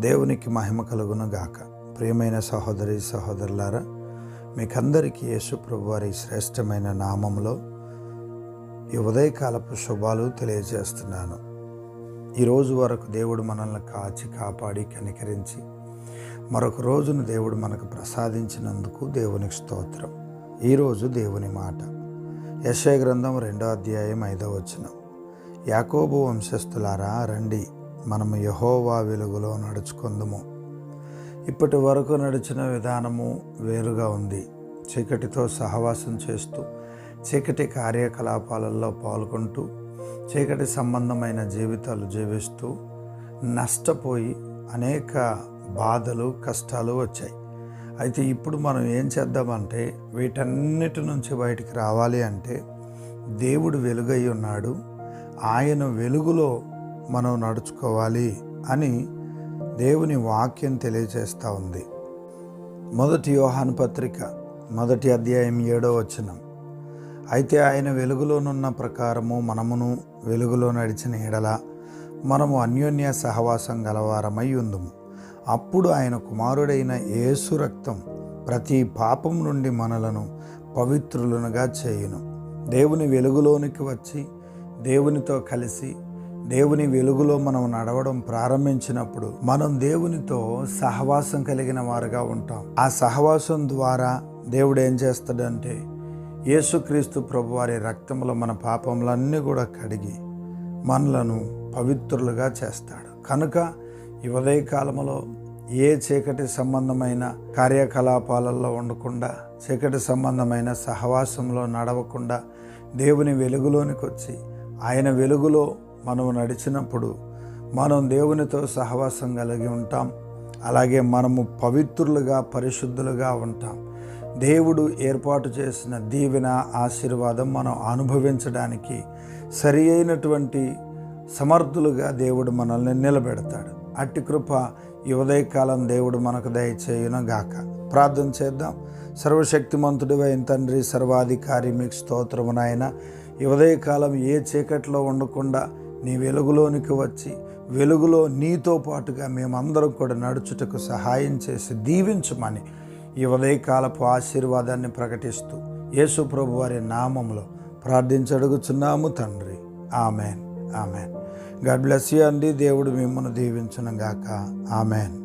దేవునికి మహిమ కలుగును గాక ప్రియమైన సహోదరి సహోదరులారా మీకందరికీ యేసుప్రభు వారి శ్రేష్టమైన నామంలో ఈ ఉదయకాలపు శుభాలు తెలియజేస్తున్నాను. ఈరోజు వరకు దేవుడు మనల్ని కాచి కాపాడి కనికరించి మరొక రోజును దేవుడు మనకు ప్రసాదించినందుకు దేవునికి స్తోత్రం. ఈరోజు దేవుని మాట. యశయ గ్రంథం రెండో అధ్యాయం ఐదో వచనం. యాకోబు వంశస్థులారా రండి మనము యహోవా వెలుగులో నడుచుకుందుము. ఇప్పటి వరకు నడిచిన విధానము వేరుగా ఉంది. చీకటితో సహవాసం చేస్తూ చీకటి కార్యకలాపాలలో పాల్గొంటూ చీకటి సంబంధమైన జీవితాలు జీవిస్తూ నష్టపోయి అనేక బాధలు కష్టాలు వచ్చాయి. అయితే ఇప్పుడు మనం ఏం చేద్దామంటే వీటన్నిటి నుంచి బయటికి రావాలి అంటే దేవుడు వెలుగై ఉన్నాడు. ఆయన వెలుగులో మనం నడుచుకోవాలి అని దేవుని వాక్యం తెలియజేస్తూ ఉంది. మొదటి యోహాను పత్రిక మొదటి అధ్యాయం ఏడో వచనం. అయితే ఆయన వెలుగులోనున్న ప్రకారము మనమును వెలుగులో నడిచిన ఎడల మనము అన్యోన్య సహవాసం గలవారమై ఉందుము. అప్పుడు ఆయన కుమారుడైన యేసు రక్తం ప్రతి పాపం నుండి మనలను పవిత్రులనుగా చేయును. దేవుని వెలుగులోనికి వచ్చి దేవునితో కలిసి దేవుని వెలుగులో మనం నడవడం ప్రారంభించినప్పుడు మనం దేవునితో సహవాసం కలిగిన వారుగా ఉంటాం. ఆ సహవాసం ద్వారా దేవుడు ఏం చేస్తాడంటే యేసుక్రీస్తు ప్రభు వారి రక్తంలో మన పాపములన్నీ కూడా కడిగి మనలను పవిత్రులుగా చేస్తాడు. కనుక ఈ ఉదయకాలంలో ఏ చీకటి సంబంధమైన కార్యకలాపాలలో ఉండకుండా చీకటి సంబంధమైన సహవాసంలో నడవకుండా దేవుని వెలుగులోనికి వచ్చి ఆయన వెలుగులో మనం నడిచినప్పుడు మనం దేవునితో సహవాసం కలిగి ఉంటాం. అలాగే మనము పవిత్రులుగా పరిశుద్ధులుగా ఉంటాం. దేవుడు ఏర్పాటు చేసిన దీవెన ఆశీర్వాదం మనం అనుభవించడానికి సరి అయినటువంటి సమర్థులుగా దేవుడు మనల్ని నిలబెడతాడు. అట్టి కృప ఉదయకాలం దేవుడు మనకు దయచేయునగాక. ప్రార్థన చేద్దాం. సర్వశక్తిమంతుడు అయిన తండ్రి సర్వాధికారి మీకు స్తోత్రము నాయన. ఈ ఉదయకాలం ఏ చీకట్లో ఉండకుండా నీ వెలుగులోనికి వచ్చి వెలుగులో నీతో పాటుగా మేమందరం కూడా నడుచుటకు సహాయం చేసి దీవించమని ఈ ఉదయకాలపు ఆశీర్వాదాన్ని ప్రకటిస్తూ యేసు ప్రభు వారి నామంలో ప్రార్థించడుగుచున్నాము తండ్రి. Amen. Amen. God bless you అండి. దేవుడు మిమ్మల్ని దీవించను గాక ఆమెన్.